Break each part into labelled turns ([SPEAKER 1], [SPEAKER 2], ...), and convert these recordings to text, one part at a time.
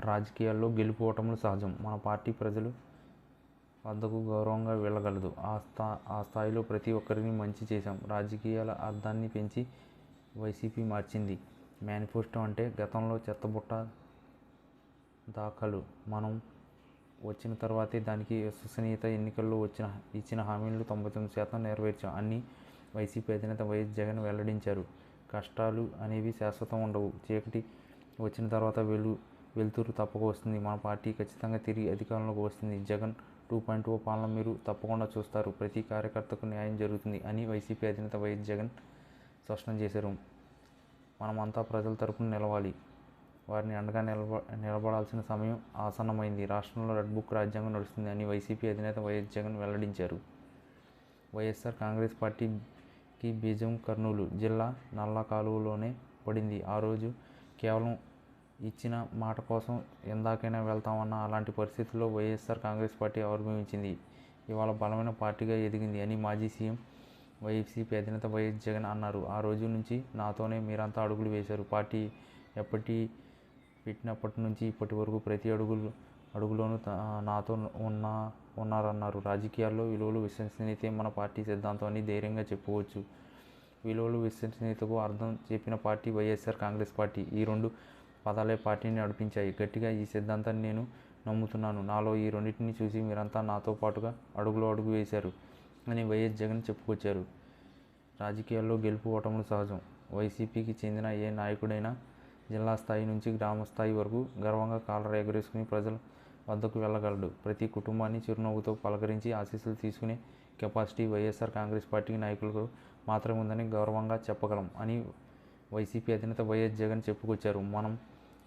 [SPEAKER 1] రాజకీయాల్లో గెలుపు ఓటములు సహజం. మన పార్టీ ప్రజలు వద్దకు గౌరవంగా వెళ్ళగలదు. ఆ స్థా ఆ స్థాయిలో ప్రతి ఒక్కరిని మంచి చేశాం. రాజకీయాల అర్థాన్ని పెంచి వైసీపీ మార్చింది. మేనిఫెస్టో అంటే గతంలో చెత్తబుట్ట దాఖలు. మనం వచ్చిన తర్వాతే దానికి విశ్వసనీయత ఎన్నికల్లో వచ్చిన ఇచ్చిన హామీలు తొంభై తొమ్మిది శాతం నెరవేర్చాం. అన్ని వైసీపీ అధినేత వైఎస్ జగన్ వెల్లడించారు. కష్టాలు అనేవి శాశ్వతం ఉండవు. చీకటి వచ్చిన తర్వాత వెలు వెలుతురు తప్పక వస్తుంది. మన పార్టీ ఖచ్చితంగా తిరిగి అధికారంలోకి వస్తుంది. జగన్ టూ పాయింట్ ఓ పాలన మీరు తప్పకుండా చూస్తారు. ప్రతి కార్యకర్తకు న్యాయం జరుగుతుంది అని వైసీపీ అధినేత వైఎస్ జగన్ స్పష్టం చేశారు. మనమంతా ప్రజల తరపున నిలవాలి. వారిని అండగా నిలబ నిలబడాల్సిన సమయం ఆసన్నమైంది. రాష్ట్రంలో రెడ్ బుక్ రాజ్యాంగం నడుస్తుంది అని వైసీపీ అధినేత వైఎస్ జగన్ వెల్లడించారు. వైఎస్ఆర్ కాంగ్రెస్ పార్టీకి బీజం కర్నూలు జిల్లా నల్ల కాలువలోనే పడింది. ఆ రోజు కేవలం ఇచ్చిన మాట కోసం ఎందాకైనా వెళ్తామన్న అలాంటి పరిస్థితుల్లో వైఎస్ఆర్ కాంగ్రెస్ పార్టీ ఆవిర్భవించింది. ఇవాళ బలమైన పార్టీగా ఎదిగింది అని మాజీ సీఎం వైసీపీ అధినేత వైఎస్ జగన్ అన్నారు. ఆ రోజు నుంచి నాతోనే మీరంతా అడుగులు వేశారు. పార్టీ ఎప్పటి పెట్టినప్పటి నుంచి ఇప్పటి వరకు ప్రతి అడుగులు అడుగులోనూ నాతో ఉన్న ఉన్నారన్నారు. రాజకీయాల్లో విలువలు విశ్వసనీయతే మన పార్టీ సిద్ధాంతం అని ధైర్యంగా చెప్పుకోవచ్చు. విలువలు విశ్వసనీయతకు అర్థం చెప్పిన పార్టీ వైఎస్ఆర్ కాంగ్రెస్ పార్టీ. ఈ రెండు పదాలే పార్టీని నడిపించాయి. గట్టిగా ఈ సిద్ధాంతాన్ని నేను నమ్ముతున్నాను. నాలో ఈ రెండింటిని చూసి మీరంతా నాతో పాటుగా అడుగులో అడుగు వేశారు అని వైఎస్ జగన్ చెప్పుకొచ్చారు. రాజకీయాల్లో గెలుపు ఓటములు సహజం. వైసీపీకి చెందిన ఏ నాయకుడైనా జిల్లా స్థాయి నుంచి గ్రామ స్థాయి వరకు గర్వంగా కాలర్ ఎగరేసుకుని ప్రజల వద్దకు వెళ్ళగలడు. ప్రతి కుటుంబాన్ని చిరునవ్వుతో పలకరించి ఆశీస్సులు తీసుకునే కెపాసిటీ వైఎస్ఆర్ కాంగ్రెస్ పార్టీ నాయకులకు మాత్రమే ఉందని గౌరవంగా చెప్పగలం అని వైసీపీ అధినేత వైఎస్ జగన్ చెప్పుకొచ్చారు. మనం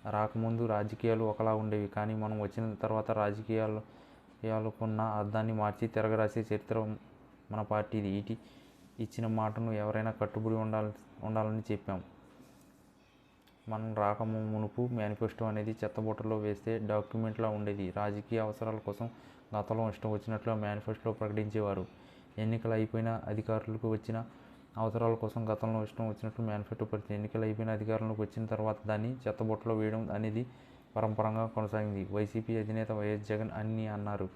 [SPEAKER 1] రాకముందు రాజకీయాలు ఒకలా ఉండేవి. కానీ మనం వచ్చిన తర్వాత రాజకీయాలు రాజకీయాలకున్న అర్థాన్ని మార్చి తిరగరాసే చరిత్ర మన పార్టీది. ఇటీ ఇచ్చిన మాటను ఎవరైనా కట్టుబడి ఉండాలి ఉండాలని చెప్పాం. మనం రాక మునుపు మేనిఫెస్టో అనేది చెత్తబుట్టలో వేస్తే డాక్యుమెంట్లా ఉండేది. రాజకీయ అవసరాల కోసం గతంలో ఇష్టం వచ్చినట్లు మేనిఫెస్టో ప్రకటించేవారు. ఎన్నికలు అయిపోయిన అధికారులకు వచ్చిన అవసరాల కోసం గతంలో ఇష్టం వచ్చినట్లు మేనిఫెస్టో పరిచింది ఎన్నికలు అయిపోయిన అధికారంలోకి వచ్చిన తర్వాత దాన్ని చెత్తబుట్టలో వేయడం అనేది పరంపరంగా కొనసాగింది. వైసీపీ అధినేత వైఎస్ జగన్ అన్ని అన్నారు.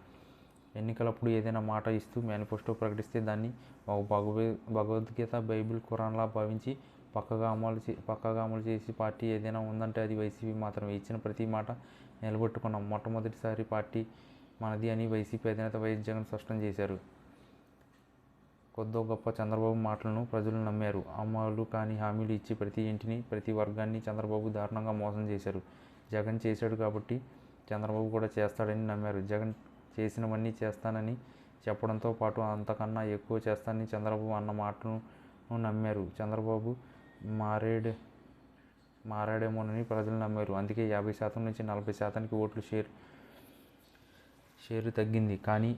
[SPEAKER 1] ఎన్నికలప్పుడు ఏదైనా మాట ఇస్తూ మేనిఫెస్టో ప్రకటిస్తే దాన్ని ఒక భగవే భగవద్గీత బైబిల్ ఖురాన్లా భావించి పక్కగా అమలు చే పక్కగా అమలు చేసి పార్టీ ఏదైనా ఉందంటే అది వైసీపీ మాత్రమే. ఇచ్చిన ప్రతి మాట నిలబెట్టుకున్నాం. మొట్టమొదటిసారి పార్టీ మనది అని వైసీపీ అధినేత వైఎస్ జగన్ స్పష్టం చేశారు. కొద్దో గొప్ప చంద్రబాబు మాటలను ప్రజలు నమ్మారు. అమలు కాని హామీలు ఇచ్చి ప్రతి ఇంటిని ప్రతి వర్గాన్ని చంద్రబాబు దారుణంగా మోసం చేశారు. జగన్ చేశాడు కాబట్టి చంద్రబాబు కూడా చేస్తాడని నమ్మారు. జగన్ చేసినవన్నీ చేస్తానని చెప్పడంతో పాటు అంతకన్నా ఎక్కువ చేస్తానని చంద్రబాబు అన్న మాటను నమ్మారు. చంద్రబాబు మారేడు మారాడేమోనని ప్రజలు నమ్మారు. అందుకే యాభై శాతం నుంచి నలభై శాతానికి ఓట్లు షేర్ షేరు తగ్గింది. కానీ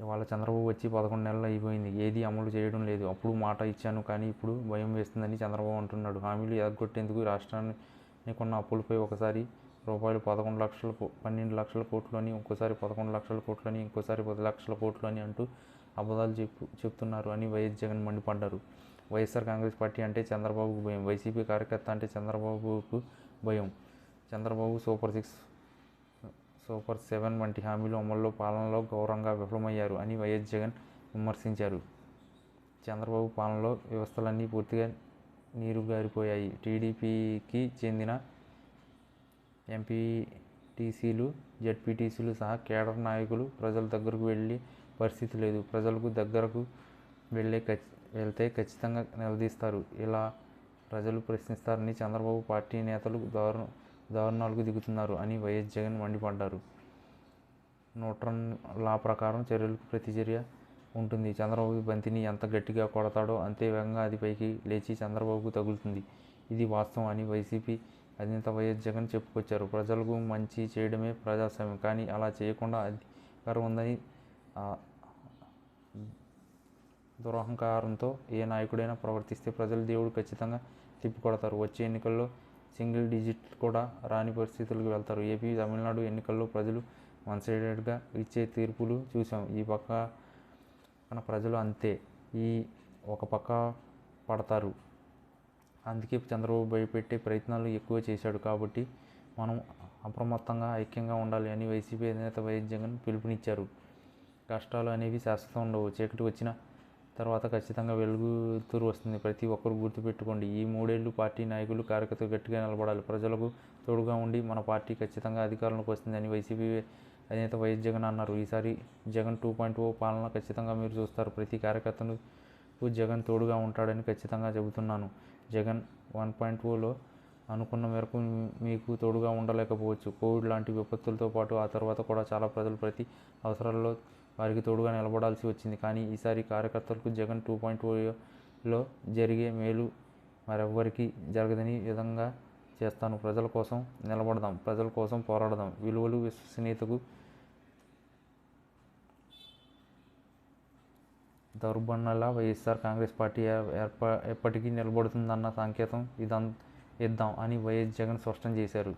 [SPEAKER 1] ఇవాళ చంద్రబాబు వచ్చి పదకొండు నెలలు అయిపోయింది. ఏది అమలు చేయడం లేదు. అప్పుడు మాట ఇచ్చాను కానీ ఇప్పుడు భయం వేస్తుందని చంద్రబాబు అంటున్నాడు. హామీలు ఎగ్గొట్టేందుకు రాష్ట్రాన్ని కొన్న అప్పులపై ఒకసారి రూపాయలు పదకొండు లక్షల పన్నెండు లక్షల కోట్లు అని ఇంకోసారి పదకొండు లక్షల కోట్లు అని ఇంకోసారి పది లక్షల కోట్లు అని అంటూ అబద్ధాలు చెప్పు చెప్తున్నారు అని వైఎస్ జగన్ మండిపడ్డారు. వైఎస్ఆర్ కాంగ్రెస్ పార్టీ అంటే చంద్రబాబుకు భయం. వైసీపీ కార్యకర్త అంటే చంద్రబాబుకు భయం. Chandrababu super six super seven వంటి హామీలు అమల్లో పాలనలో గౌరవంగా విఫలమయ్యారు అని వైఎస్ జగన్ విమర్శించారు. చంద్రబాబు పాలనలో వ్యవస్థలన్నీ పూర్తిగా నీరుగారిపోయాయి. టీడీపీకి చెందిన ఎంపీటీసీలు జెడ్పీటీసీలు సహా కేడర్ నాయకులు ప్రజల దగ్గరకు వెళ్ళి పరిస్థితి లేదు. ప్రజలకు దగ్గరకు వెళ్ళే ఖచ్ వెళ్తే ఖచ్చితంగా నిలదీస్తారు. ఇలా ప్రజలు ప్రశ్నిస్తారని చంద్రబాబు పార్టీ నేతలు దారుణ దారుణాలకు దిగుతున్నారు అని వైఎస్ జగన్ మండిపడ్డారు. న్యూట్రన్ లా ప్రకారం చర్యలకు ప్రతిచర్య ఉంటుంది. చంద్రబాబు బంతిని ఎంత గట్టిగా కొడతాడో అంతే వేగంగా అది పైకి లేచి చంద్రబాబుకు తగులుతుంది. ఇది వాస్తవం అని వైసీపీ అధినేత వైఎస్ జగన్ చెప్పుకొచ్చారు. ప్రజలకు మంచి చేయడమే ప్రజాస్వామ్యం. కానీ అలా చేయకుండా అధికారం ఉందని దురహంకారంతో ఏ నాయకుడైనా ప్రవర్తిస్తే ప్రజలు దేవుడు ఖచ్చితంగా తిప్పికొడతారు. వచ్చే ఎన్నికల్లో సింగిల్ డిజిట్ కూడా రాని పరిస్థితులకు వెళ్తారు. ఏపీ తమిళనాడు ఎన్నికల్లో ప్రజలు వన్ సైడెడ్గా ఇచ్చే తీర్పులు చూసాం ఈ పక్క మన ప్రజలు అంతే. ఈ ఒక పక్క పడతారు. అందుకే చంద్రబాబు భయపెట్టే ప్రయత్నాలు ఎక్కువ చేశాడు కాబట్టి మనం అప్రమత్తంగా ఐక్యంగా ఉండాలి అని వైసీపీ అధినేత వైఎస్ జగన్ పిలుపునిచ్చారు. కష్టాలు అనేవి శాశ్వతం ఉండవు. చీకటి వచ్చిన తర్వాత ఖచ్చితంగా వెలుగుతురు వస్తుంది. ప్రతి ఒక్కరు గుర్తుపెట్టుకోండి ఈ మూడేళ్ళు పార్టీ నాయకులు కార్యకర్తలు గట్టిగా నిలబడాలి. ప్రజలకు తోడుగా ఉండి మన పార్టీ ఖచ్చితంగా అధికారంలోకి వస్తుందని వైసీపీ అధినేత వైఎస్ జగన్ అన్నారు. ఈసారి జగన్ టూ పాయింట్ ఓ పాలన ఖచ్చితంగా మీరు చూస్తారు. ప్రతి కార్యకర్తను జగన్ తోడుగా ఉంటాడని ఖచ్చితంగా చెబుతున్నాను. జగన్ వన్ పాయింట్ ఓలో అనుకున్న మేరకు మీకు తోడుగా ఉండలేకపోవచ్చు. కోవిడ్ లాంటి విపత్తులతో పాటు ఆ తర్వాత కూడా చాలా ప్రజలు ప్రతి అవసరాల్లో వారికి తోడుగా నిలబడాల్సి వచ్చింది. కానీ ఈసారి కార్యకర్తలకు జగన్ టూ పాయింట్ ఓలో జరిగే మేలు మరెవ్వరికి జరగదని విధంగా చేస్తాను. ప్రజల కోసం నిలబడదాం ప్రజల కోసం పోరాడదాం. విలువలు విశ్వసనీయతకు దౌర్బన్నలా వైఎస్ఆర్ కాంగ్రెస్ పార్టీ ఎప్పటికీ నిలబడుతుందన్న సంకేతం ఇదం ఇద్దాం అని వైఎస్ జగన్ స్పష్టం చేశారు.